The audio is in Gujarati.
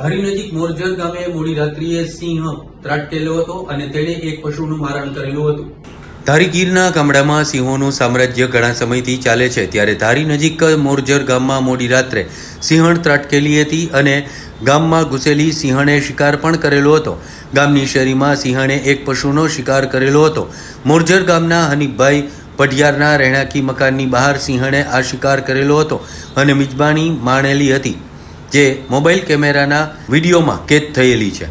ધારી નજીક મોરજર ગામે મોડી રાત્રિએ સિંહ ત્રાટકેલો હતો અને તેણે એક પશુનું મારણ કરેલું હતું. ધારી ગીરના ગામડામાં સિંહોનું સામ્રાજ્ય ઘણા સમયથી ચાલે છે, ત્યારે ધારી નજીક મોરજર ગામમાં મોડી રાત્રે સિંહણ ત્રાટકેલી હતી અને ગામમાં ઘૂસેલી સિંહણે શિકાર પણ કરેલો હતો. ગામની શેરીમાં સિંહણે એક પશુનો શિકાર કરેલો હતો. મોરજર ગામના હનીફભાઈ પઢિયારના રહેણાંકી મકાનની બહાર સિંહણે આ શિકાર કરેલો હતો અને મિજબાની માણેલી હતી. જે મોબાઈલ કેમેરાના વિડીયોમાં કેદ થયેલી છે.